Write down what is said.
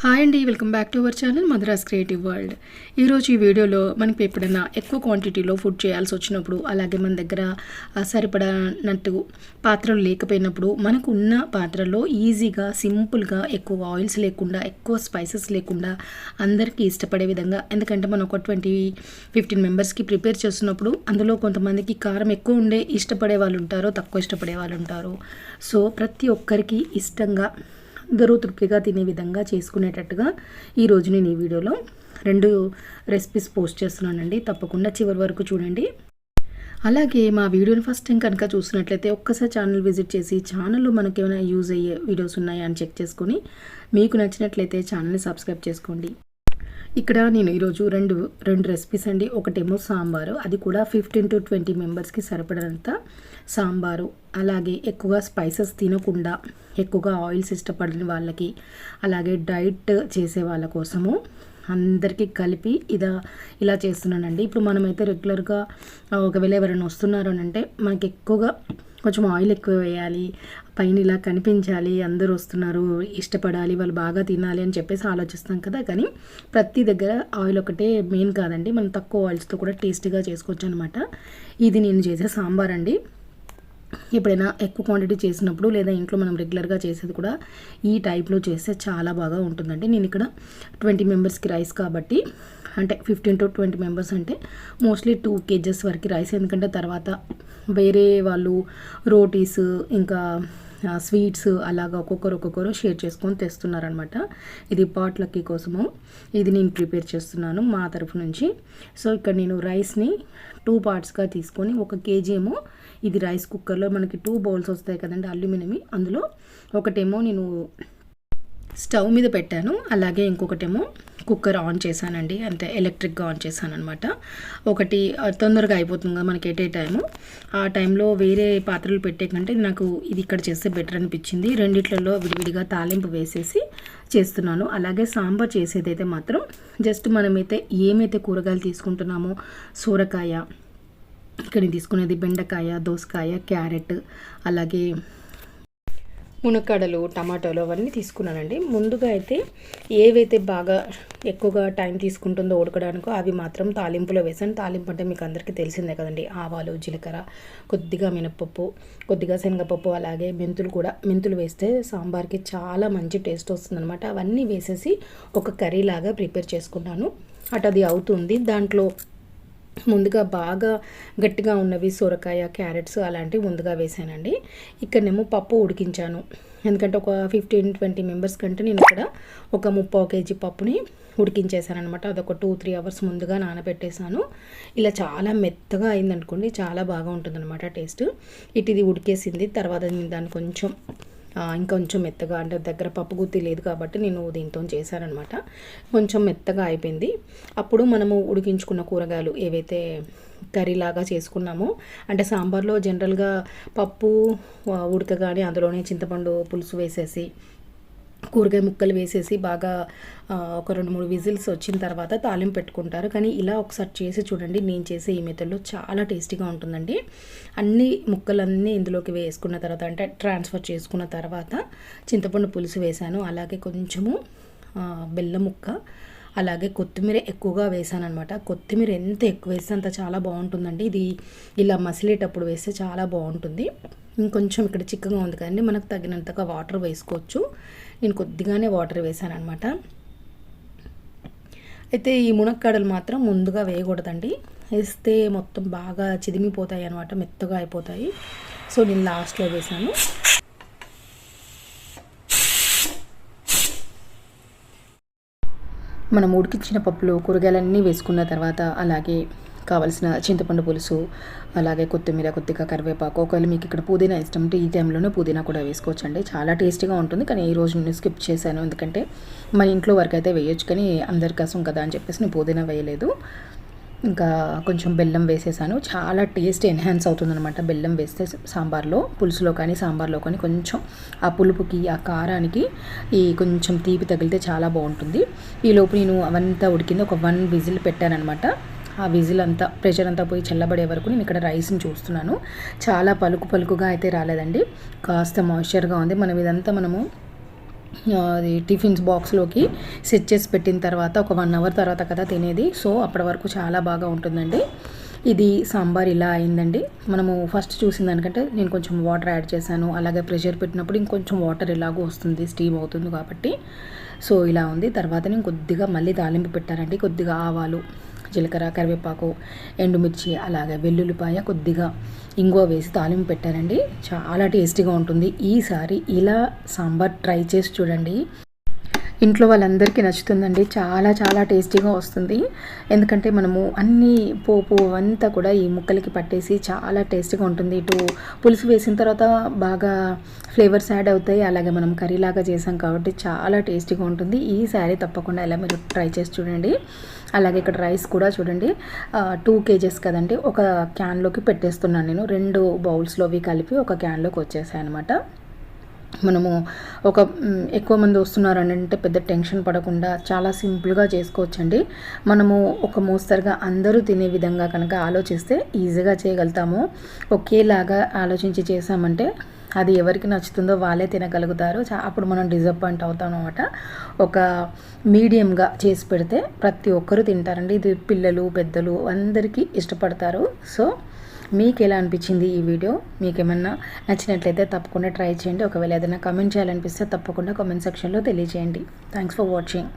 Hi అండి welcome back to our channel Madras creative world ఈరోజు ఈ వీడియోలో మనకి ఎప్పుడైనా ఎక్కువ క్వాంటిటీలో ఫుడ్ చేయాల్సి వచ్చినప్పుడు అలాగే మన దగ్గర సరిపడనట్టు పాత్రలు లేకపోయినప్పుడు మనకు ఉన్న పాత్రలో ఈజీగా సింపుల్గా ఎక్కువ ఆయిల్స్ లేకుండా ఎక్కువ స్పైసెస్ లేకుండా అందరికీ ఇష్టపడే విధంగా ఎందుకంటే మనం ఒక ట్వంటీ ఫిఫ్టీన్ మెంబర్స్కి ప్రిపేర్ చేస్తున్నప్పుడు అందులో కొంతమందికి కారం ఎక్కువ ఉండే ఇష్టపడే వాళ్ళు ఉంటారు తక్కువ ఇష్టపడే వాళ్ళు ఉంటారు. సో ప్రతి ఒక్కరికి ఇష్టంగా అందరూ తృప్తిగా తినే విధంగా చేసుకునేటట్టుగా ఈరోజు నేను ఈ వీడియోలో రెండు రెసిపీస్ పోస్ట్ చేస్తున్నానండి. తప్పకుండా చివరి వరకు చూడండి. అలాగే మా వీడియోని ఫస్ట్ టైం కనుక చూసినట్లయితే ఒక్కసారి ఛానల్ విజిట్ చేసి ఛానల్లో మనకి ఏమైనా యూజ్ అయ్యే వీడియోస్ ఉన్నాయా అని చెక్ చేసుకొని మీకు నచ్చినట్లయితే ఛానల్ని సబ్స్క్రైబ్ చేసుకోండి. ఇక్కడ నేను ఈరోజు రెండు రెండు రెసిపీస్ అండి. ఒకటేమో సాంబారు అది కూడా ఫిఫ్టీన్ టు ట్వంటీ మెంబర్స్కి సరిపడినంత సాంబారు. అలాగే ఎక్కువగా స్పైసెస్ తినకుండా ఎక్కువగా ఆయిల్స్ ఇష్టపడని వాళ్ళకి అలాగే డైట్ చేసే వాళ్ళ కోసము అందరికీ కలిపి ఇదా ఇలా చేస్తున్నానండి. ఇప్పుడు మనమైతే రెగ్యులర్గా ఒకవేళ ఎవరైనా వస్తున్నారు అని అంటే మనకి ఎక్కువగా కొంచెం ఆయిల్ ఎక్కువ వేయాలి పైన ఇలా కనిపించాలి అందరూ వస్తున్నారు ఇష్టపడాలి వాళ్ళు బాగా తినాలి అని చెప్పేసి ఆలోచిస్తాం కదా. కానీ ప్రతి దగ్గర ఆయిల్ ఒకటే మెయిన్ కాదండి. మనం తక్కువ ఆయిల్స్తో కూడా టేస్టీగా చేసుకోవచ్చు అనమాట ఇది నేను చేసే సాంబార్ అండి. ఎప్పుడైనా ఎక్కువ క్వాంటిటీ చేసినప్పుడు లేదా ఇంట్లో మనం రెగ్యులర్గా చేసేది కూడా ఈ టైప్లో చేస్తే చాలా బాగా ఉంటుందండి. నేను ఇక్కడ ట్వంటీ మెంబర్స్కి రైస్ కాబట్టి అంటే ఫిఫ్టీన్ టు ట్వంటీ మెంబర్స్ అంటే మోస్ట్లీ టూ కేజెస్ వరకు రైస్ ఎందుకంటే తర్వాత వేరే వాళ్ళు రోటీస్ ఇంకా స్వీట్స్ అలాగా ఒక్కొక్కరు ఒక్కొక్కరు షేర్ చేసుకొని తెస్తున్నారనమాట ఇది పాట్లకి కోసము. ఇది నేను ప్రిపేర్ చేస్తున్నాను మా తరఫు నుంచి. సో ఇక్కడ నేను రైస్ని టూ పార్ట్స్గా తీసుకొని ఒక కేజీ ఏమో ఇది రైస్ కుక్కర్లో మనకి టూ బౌల్స్ వస్తాయి కదండి అల్యూమినియం అందులో ఒకటేమో నేను స్టవ్ మీద పెట్టాను. అలాగే ఇంకొకటేమో కుక్కర్ ఆన్ చేశానండి. అంటే ఎలక్ట్రిక్గా ఆన్ చేశాను అనమాట ఒకటి తొందరగా అయిపోతుంది కదా మనకి ఎట్ టైము. ఆ టైంలో వేరే పాత్రలు పెట్టే కంటే నాకు ఇది ఇక్కడ చేస్తే బెటర్ అనిపించింది. రెండిట్లలో విడివిడిగా తాలింపు వేసేసి చేస్తున్నాను. అలాగే సాంబార్ చేసేదైతే మాత్రం జస్ట్ మనమైతే ఏమైతే కూరగాయలు తీసుకుంటున్నామో సూరకాయ ఇక్కడ తీసుకునేది బెండకాయ దోసకాయ క్యారెట్ అలాగే మునక్కాడలు టమాటాలు అవన్నీ తీసుకున్నానండి. ముందుగా అయితే ఏవైతే బాగా ఎక్కువగా టైం తీసుకుంటుందో ఉడకడానికో అవి మాత్రం తాలింపులో వేసాను. తాలింపు అంటే మీకు అందరికీ తెలిసిందే కదండి. ఆవాలు జీలకర్ర కొద్దిగా మినపప్పు కొద్దిగా శనగపప్పు అలాగే మెంతులు కూడా. మెంతులు వేస్తే సాంబార్కి చాలా మంచి టేస్ట్ వస్తుందనమాట అవన్నీ వేసేసి ఒక కర్రీ లాగా ప్రిపేర్ చేసుకున్నాను. అటు అది అవుతుంది. దాంట్లో ముందుగా బాగా గట్టిగా ఉన్నవి సొరకాయ క్యారెట్స్ అలాంటివి ముందుగా వేసానండి. ఇక్కడనేమో పప్పు ఉడికించాను. ఎందుకంటే ఒక ఫిఫ్టీన్ ట్వంటీ మెంబర్స్ కంటే నేను ఇక్కడ ఒక ముప్పై కేజీ పప్పుని ఉడికించేసాను అనమాట అదొక టూ త్రీ అవర్స్ ముందుగా నానబెట్టేశాను. ఇలా చాలా మెత్తగా అయిందనుకోండి చాలా బాగా ఉంటుందన్నమాట టేస్ట్. ఇటు ఇది ఉడికేసింది తర్వాత నేను దాన్ని కొంచెం ఇంకొంచెం మెత్తగా అంటే దగ్గర పప్పు గుత్తి లేదు కాబట్టి నేను దీంతో చేశానమాట కొంచెం మెత్తగా అయిపోయింది. అప్పుడు మనము ఉడికించుకున్న కూరగాయలు ఏవైతే కర్రీలాగా చేసుకున్నామో అంటే సాంబార్లో జనరల్గా పప్పు ఆ, ఉడకగానే అందులోనే చింతపండు పులుసు వేసేసి కూరగాయ ముక్కలు వేసేసి బాగా ఒక రెండు మూడు విజిల్స్ వచ్చిన తర్వాత తాలింపు పెట్టుకుంటారు. కానీ ఇలా ఒకసారి చేసి చూడండి నేను చేసే ఈ మెథడ్లో చాలా టేస్టీగా ఉంటుందండి. అన్ని ముక్కలన్నీ ఇందులోకి వేసుకున్న తర్వాత అంటే ట్రాన్స్ఫర్ చేసుకున్న తర్వాత చింతపండు పులుసు వేశాను. అలాగే కొంచెము బెల్లం ముక్క అలాగే కొత్తిమీర ఎక్కువగా వేసాను అనమాట కొత్తిమీర ఎంత ఎక్కువ వేస్తే అంత చాలా బాగుంటుందండి. ఇది ఇలా మసిలేటప్పుడు వేస్తే చాలా బాగుంటుంది. ఇంకొంచెం ఇక్కడ చిక్కగా ఉంది కదండి మనకు తగినంతగా వాటర్ వేసుకోవచ్చు. నేను కొద్దిగానే వాటర్ వేసాను అనమాట అయితే ఈ మునక్కాడలు మాత్రం ముందుగా వేయకూడదండి. వేస్తే మొత్తం బాగా చిదిమిపోతాయి అనమాట మెత్తగా అయిపోతాయి. సో నేను లాస్ట్లో వేసాను మనం ఉడికించిన పప్పులో కూరగాయలన్నీ వేసుకున్న తర్వాత అలాగే కావలసిన చింతపండు పులుసు అలాగే కొత్తిమీర కొద్దిగా కరివేపాకు. ఒకవేళ మీకు ఇక్కడ పుదీనా ఇష్టం ఉంటే ఈ టైంలోనే పుదీనా కూడా వేసుకోవచ్చు అండి చాలా టేస్టీగా ఉంటుంది. కానీ ఈ రోజు నేను స్కిప్ చేశాను. ఎందుకంటే మన ఇంట్లో వరకు అయితే వేయొచ్చు. కానీ అందరి కోసం కదా అని చెప్పేసి నేను పుదీనా వేయలేదు. ఇంకా కొంచెం బెల్లం వేసేసాను. చాలా టేస్ట్ ఎన్హాన్స్ అవుతుందన్నమాట. బెల్లం వేస్తే సాంబార్లో పులుసులో కానీ సాంబార్లో కానీ కొంచెం ఆ పులుపుకి ఆ కారానికి ఈ కొంచెం తీపి తగిలితే చాలా బాగుంటుంది. ఈ లోపు నేను అవంతా ఉడికింది ఒక వన్ విజిల్ పెట్టానమాట ఆ విజిల్ అంతా ప్రెషర్ అంతా పోయి చల్లబడే వరకు నేను ఇక్కడ రైస్ని చూస్తున్నాను. చాలా పలుకు పలుకుగా అయితే రాలేదండి. కాస్త మాయిశ్చర్గా ఉంది. మనం ఇదంతా మనము అది టిఫిన్స్ బాక్స్లోకి సెట్ చేసి పెట్టిన తర్వాత ఒక వన్ అవర్ తర్వాత కదా తినేది. సో అప్పటి వరకు చాలా బాగా ఉంటుందండి. ఇది సాంబార్ ఇలా అయిందండి. మనము ఫస్ట్ చూసిన దానికంటే నేను కొంచెం వాటర్ యాడ్ చేశాను. అలాగే ప్రెషర్ పెట్టినప్పుడు ఇంకొంచెం వాటర్ ఇలాగూ వస్తుంది స్టీమ్ అవుతుంది కాబట్టి. సో ఇలా ఉంది. తర్వాత నేను కొద్దిగా మళ్ళీ తాలింపు పెట్టానండి. కొద్దిగా ఆవాలు జీలకర్ర కరివేపాకు ఎండుమిర్చి అలాగే వెల్లుల్లిపాయ కొద్దిగా ఇంగువ వేసి తాలింపు పెట్టానండి. చాలా టేస్టీగా ఉంటుంది. ఈసారి ఇలా సాంబార్ ట్రై చేసి చూడండి. ఇంట్లో వాళ్ళందరికీ నచ్చుతుందండి. చాలా చాలా టేస్టీగా వస్తుంది. ఎందుకంటే మనము అన్ని పోపు అంతా కూడా ఈ ముక్కలకి పట్టేసి చాలా టేస్టీగా ఉంటుంది. ఇటు పులుసు వేసిన తర్వాత బాగా ఫ్లేవర్స్ యాడ్ అవుతాయి. అలాగే మనం కర్రీలాగా చేసాం కాబట్టి చాలా టేస్టీగా ఉంటుంది. ఈ శారీ తప్పకుండా ఇలా మీరు ట్రై చేసి చూడండి. అలాగే ఇక్కడ రైస్ కూడా చూడండి. టూ కేజెస్ కదండి. ఒక క్యాన్లోకి పెట్టేస్తున్నాను నేను. రెండు బౌల్స్లోవి కలిపి ఒక క్యాన్లోకి వచ్చేసాయి అనమాట మనము ఒక ఎక్కువ మంది వస్తున్నారు అని అంటే పెద్ద టెన్షన్ పడకుండా చాలా సింపుల్గా చేసుకోవచ్చండి. మనము ఒక మోస్తరుగా అందరూ తినే విధంగా కనుక ఆలోచిస్తే ఈజీగా చేయగలుగుతాము. ఒకేలాగా ఆలోచించి చేసామంటే అది ఎవరికి నచ్చుతుందో వాళ్ళే తినగలుగుతారు. చా- అప్పుడు మనం డిసప్పాయింట్ అవుతాం అనమాట ఒక మీడియంగా చేసి పెడితే ప్రతి ఒక్కరూ తింటారండి. ఇది పిల్లలు పెద్దలు అందరికీ ఇష్టపడతారు. సో మీకు ఎలా అనిపించింది ఈ వీడియో? మీకు ఏమన్నా నచ్చినట్లయితే తప్పకుండా ట్రై చేయండి. ఒకవేళ ఏదైనా కమెంట్ చేయాలనిపిస్తే తప్పకుండా కామెంట్ సెక్షన్లో తెలియజేయండి. Thanks for watching